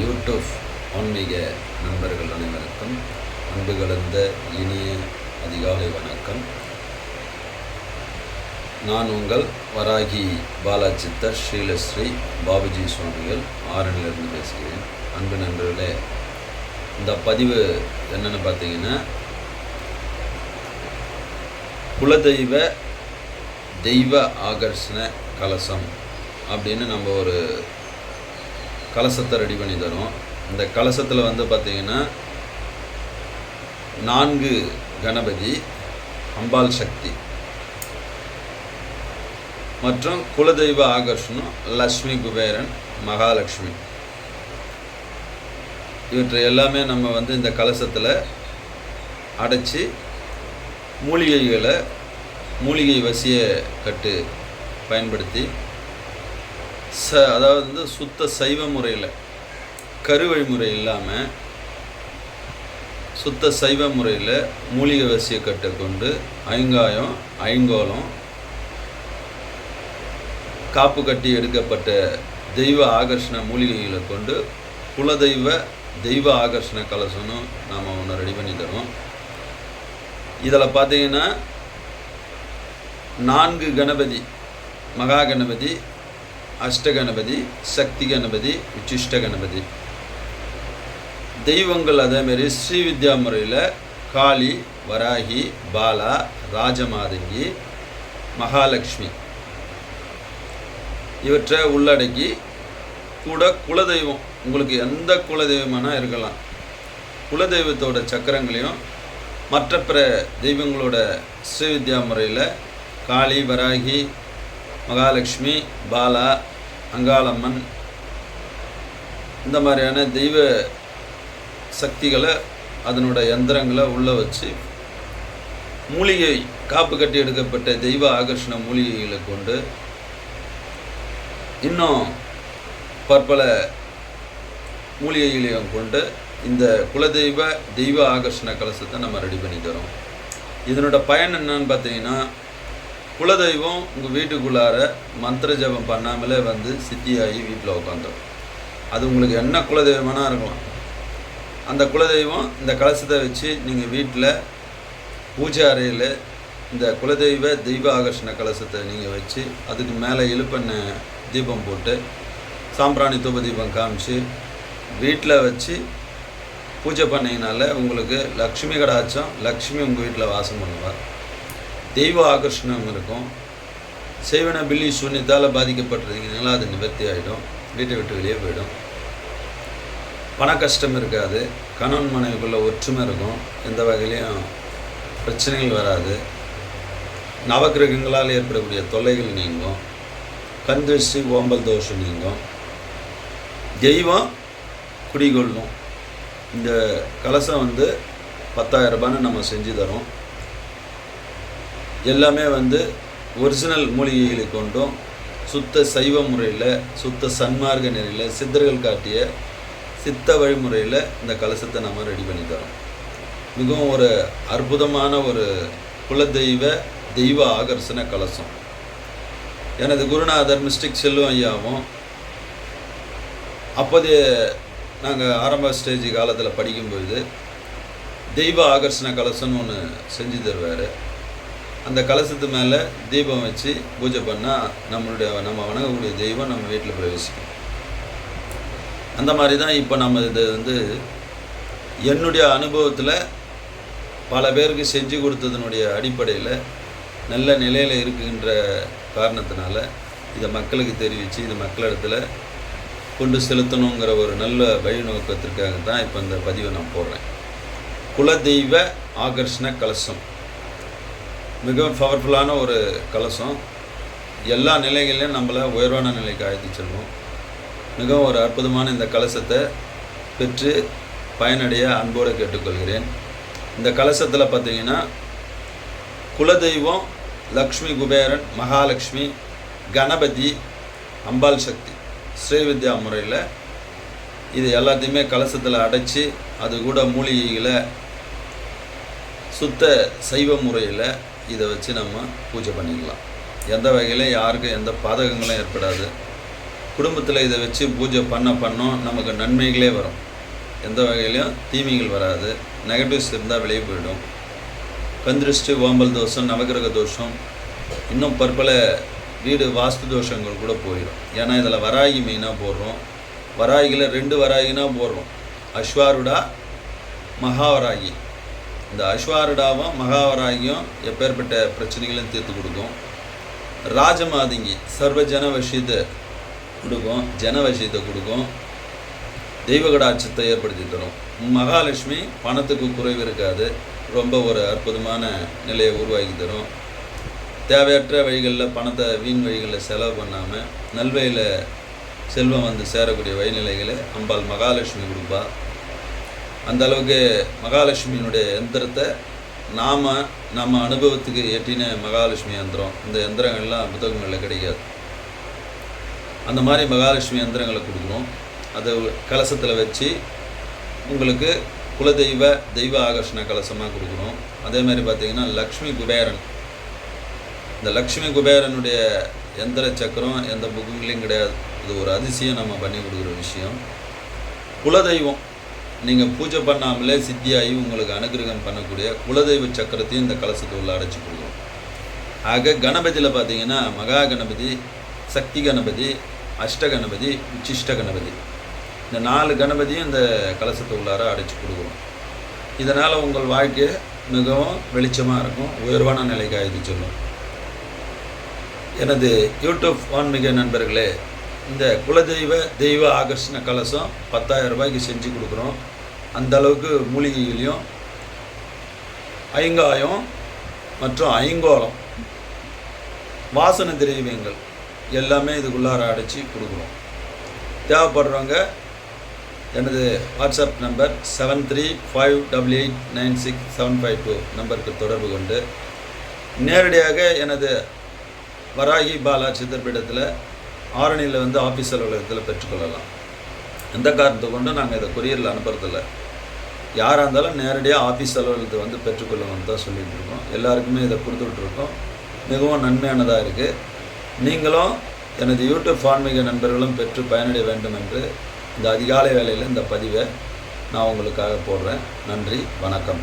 YouTube ஆன்மீக நண்பர்கள் அனைவருக்கும் அன்பு கலந்த இனிய அதிகாலை வணக்கம். நான் உங்கள் வராகி பாலாச்சித்தர் ஸ்ரீலஸ்ரீ பாபுஜி சுவாமிகள் ஆரணிலிருந்து பேசுகிறேன். அன்பு நண்பர்களே இந்த பதிவு என்னென்னு பார்த்தீங்கன்னா குலதெய்வ தெய்வ ஆகர்ஷண கலசம் அப்படின்னு நம்ம ஒரு கலசத்தை ரெடி பண்ணி தரும் இந்த கலசத்தில் வந்து பார்த்திங்கன்னா நான்கு கணபதி அம்பாள் சக்தி மற்றும் குலதெய்வ ஆகர்ஷணம் லக்ஷ்மி குபேரன் மகாலட்சுமி. இவற்றை எல்லாமே நம்ம வந்து இந்த கலசத்தில் அடைச்சி மூலிகைகளை மூலிகை வசிய கட்டு பயன்படுத்தி ச அதாவது வந்து சுத்த சைவ முறையில் கருவழி முறை இல்லாமல் சுத்த சைவ முறையில் மூலிகை வசிய கட்டை கொண்டு ஐங்காயம் ஐங்கோலம் காப்பு கட்டி எடுக்கப்பட்ட தெய்வ ஆகர்ஷண மூலிகைகளை கொண்டு குலதெய்வ தெய்வ ஆகர்ஷண கலசனும் நாம் ஒன்று ரெடி பண்ணி தருவோம். இதில் பார்த்தீங்கன்னா நான்கு கணபதி மகா கணபதி அஷ்ட கணபதி சக்தி கணபதி உச்சிஷ்ட கணபதி தெய்வங்கள் அதேமாரி ஸ்ரீவித்யா முறையில் காளி வராகி பாலா ராஜமாதங்கி மகாலட்சுமி. இவற்றை உள்ளடக்கி கூட குலதெய்வம் உங்களுக்கு எந்த குலதெய்வமானால் இருக்கலாம். குலதெய்வத்தோட சக்கரங்களையும் மற்ற பிற தெய்வங்களோட ஸ்ரீவித்யா முறையில் காளி வராகி மகாலட்சுமி பாலா அங்காளம்மன். இந்த மாதிரியான தெய்வ சக்திகளை அதனோட யந்திரங்களை உள்ளே வச்சு மூலிகை காப்பு கட்டி எடுக்கப்பட்ட தெய்வ ஆகர்ஷண மூலிகைகளை கொண்டு இன்னும் பற்பல மூலிகைகளையும் கொண்டு இந்த குலதெய்வ தெய்வ ஆகர்ஷண கலசத்தை நம்ம ரெடி பண்ணி தரோம் இதனோட பயன் என்னன்னு பார்த்தீங்கன்னா குலதெய்வம் உங்கள் வீட்டுக்குள்ளார மந்திர ஜபம் பண்ணாமலே வந்து சித்தியாகி வீட்டில் உட்காந்துடும் அது உங்களுக்கு என்ன குலதெய்வமானா இருக்கலாம். அந்த குலதெய்வம் இந்த கலசத்தை வச்சு நீங்கள் வீட்டில் பூஜை அறையில் இந்த குலதெய்வ தெய்வ ஆகர்ஷண கலசத்தை நீங்கள் வச்சு அதுக்கு மேலே இழுப்பெண்ண தீபம் போட்டு சாம்பிராணி தூப தீபம் காமிச்சு வீட்டில் வச்சு பூஜை பண்ணிங்கனால உங்களுக்கு லக்ஷ்மி கடாச்சம் லக்ஷ்மி உங்கள் வீட்டில் வாசம் பண்ணுவார் தெய்வ ஆகர்ஷணம் இருக்கும். செய்வன பில்லி சூன்யத்தால் பாதிக்கப்பட்டிருந்தீங்கன்னா அது நிவர்த்தி ஆகிடும் வீட்டை விட்டு வெளியே போயிடும். பண கஷ்டம் இருக்காது. கணவன் மனைவிக்குள்ள ஒற்றுமை இருக்கும். எந்த வகையிலையும் பிரச்சனைகள் வராது. நவக்கிரகங்களால் ஏற்படக்கூடிய தொல்லைகள் நீங்கும். கண் திருஷ்டி ஓம்பல் தோஷம் நீங்கும். தெய்வம் குடிகொள்ளும். இந்த கலசம் வந்து பத்தாயிரம் ரூபான்னு நம்ம செஞ்சு தரோம். எல்லாமே வந்து ஒரிஜினல் மூலிகைகளை கொண்டும் சுத்த சைவ முறையில் சுத்த சன்மார்க்க நெறியில் சித்தர்கள் காட்டிய சித்த வழிமுறையில் இந்த கலசத்தை நம்ம ரெடி பண்ணி தரோம். மிகவும் ஒரு அற்புதமான ஒரு குலதெய்வ தெய்வ ஆகர்ஷண கலசம். எனது குருநாதர் மிஸ்டிக் செல்லும் ஐயாவும் அப்போதைய நாங்கள் ஆரம்ப ஸ்டேஜ் காலத்தில் படிக்கும்பொழுது தெய்வ ஆகர்ஷண கலசம்னு ஒன்று செஞ்சு தருவார். அந்த கலசத்து மேலே தீபம் வச்சு பூஜை பண்ணால் நம்மளுடைய நம்ம வணங்கக்கூடிய தெய்வம் நம்ம வீட்டில் பிரவேசிக்கும். அந்த மாதிரி தான் இப்போ நம்ம இது வந்து என்னுடைய அனுபவத்தில் பல பேருக்கு செஞ்சு கொடுத்ததனுடைய அடிப்படையில் நல்ல நிலையில் இருக்குகின்ற காரணத்தினால இதை மக்களுக்கு தெரிவித்து இது மக்களிடத்தில் கொண்டு செலுத்தணுங்கிற ஒரு நல்ல வழி நோக்கத்திற்காக தான் இப்போ இந்த பதிவை நான் போடுறேன். குலதெய்வ ஆகர்ஷண கலசம். மிகவும் பவர்ஃபுல்லான ஒரு கலசம். எல்லா நிலைகளிலும் நம்மளை உயர்வான நிலைக்கு அழைத்து செல்வோம் மிகவும் ஒரு அற்புதமான இந்த கலசத்தை பெற்று பயனடைய அன்போடு கேட்டுக்கொள்கிறேன். இந்த கலசத்தில் பார்த்தீங்கன்னா குலதெய்வம் லக்ஷ்மி குபேரன் மகாலட்சுமி கணபதி அம்பாள் சக்தி ஸ்ரீவித்யா முறையில் இது எல்லாத்தையுமே கலசத்தில் அடைச்சி அது கூட மூலிகைகளை சுத்த சைவ முறையில் இதை வச்சு நம்ம பூஜை பண்ணிக்கலாம். எந்த வகையில் யாருக்கும் எந்த பாதகங்களும் ஏற்படாது. குடும்பத்தில் இதை வச்சு பூஜை பண்ண பண்ணோம் நமக்கு நன்மைகளே வரும். எந்த வகையிலையும் தீமைகள் வராது. நெகட்டிவ்ஸ் இருந்தால் வெளியே போயிடும். கந்திருஷ்டி ஓம்பல் தோஷம் நவகிரக தோஷம் இன்னும் பற்பல வீடு வாஸ்து தோஷங்கள் கூட போயிடும் ஏன்னா இதில் வராகி மெயினாக போடுறோம். வராகியில் ரெண்டு வராகினா போடுறோம். அஸ்வாருடா மகாவராகி. இந்த அஸ்வாருடாவும் மகாவராகியும் எப்பேற்பட்ட பிரச்சனைகளையும் தீர்த்து கொடுக்கும். ராஜமாதங்கி சர்வ ஜன விஷயத்தை கொடுக்கும். ஜன விஷயத்தை கொடுக்கும் தெய்வகடாட்சத்தை ஏற்படுத்தி தரும். மகாலட்சுமி பணத்துக்கு குறைவு இருக்காது. ரொம்ப ஒரு அற்புதமான நிலையை உருவாக்கி தரும். தேவையற்ற வழிகளில் பணத்தை வீண் வழிகளில் செலவு பண்ணாமல் நல்வழியில் செல்வம் வந்து சேரக்கூடிய வழிநிலைகளை அம்பாள் மகாலட்சுமி கொடுப்பா. அந்த அளவுக்கு மகாலட்சுமியினுடைய எந்திரத்தை நாம் நம்ம அனுபவத்துக்கு எட்டின மகாலட்சுமி யந்திரம். இந்த யந்திரங்கள்லாம் புத்தகங்களில் கிடைக்காது. அந்த மாதிரி மகாலட்சுமி யந்திரங்களை கொடுக்குறோம். அதை கலசத்தில் வச்சு உங்களுக்கு குலதெய்வ தெய்வ ஆகர்ஷண கலசமாக கொடுக்குறோம். அதே மாதிரி பார்த்திங்கன்னா லக்ஷ்மி குபேரன். இந்த லக்ஷ்மி குபேரனுடைய எந்திர சக்கரம் எந்த புக்குங்களையும் கிடையாது. இது ஒரு அதிசயம் நம்ம பண்ணி கொடுக்குற விஷயம். குலதெய்வம். நீங்கள் பூஜை பண்ணாமலே சித்தியாகி உங்களுக்கு அனுகிரகம் பண்ணக்கூடிய குலதெய்வ சக்கரத்தையும் இந்த கலசத்தை உள்ள அடைச்சி கொடுக்கும் ஆக கணபதியில் பார்த்தீங்கன்னா மகா கணபதி சக்தி கணபதி அஷ்ட கணபதி உச்சிஷ்ட கணபதி. இந்த நாலு கணபதியும் இந்த கலசத்தை உள்ளார அடைச்சி கொடுக்குறோம். இதனால் உங்கள் வாழ்க்கை மிகவும் வெளிச்சமாக இருக்கும் உயர்வான நிலைக்கு ஆயுது சொல்லும். எனது யூடியூப் ஆன்மீக நண்பர்களே இந்த குலதெய்வ தெய்வ ஆகர்ஷண கலசம் பத்தாயிரம் ரூபாய்க்கு செஞ்சு கொடுக்குறோம். அந்த அளவுக்கு மூலிகைகளையும் ஐங்காயம் மற்றும் ஐங்கோலம் வாசன திரவியங்கள் எல்லாமே இதுக்குள்ளார அடைச்சி கொடுக்குறோம். தேவைப்படுறவங்க எனது WhatsApp number seven three five double eight nine six seven five two நம்பருக்கு தொடர்பு கொண்டு நேரடியாக எனது வராகி பாலா சித்திரப்பீடத்தில் ஆரணியில் வந்து ஆஃபீஸ் அலுவலகத்தில் பெற்றுக்கொள்ளலாம். எந்த காரணத்தை கொண்டும் நாங்கள் இதை கொரியரில் அனுப்புறதில்லை. யாராக இருந்தாலும் நேரடியாக ஆஃபீஸ் அலுவலகத்தை வந்து பெற்றுக்கொள்ளணும்னு தான் சொல்லிகிட்டு இருக்கோம் எல்லாருக்குமே இதை கொடுத்துட்ருக்கோம். மிகவும் நன்மையானதாக இருக்குது நீங்களும் எனது யூடியூப் ஆன்மீக நண்பர்களும் பெற்று பயனடைய வேண்டும் என்று இந்த அதிகாலை வேலையில் இந்த பதிவை நான் உங்களுக்காக போடுறேன். நன்றி வணக்கம்.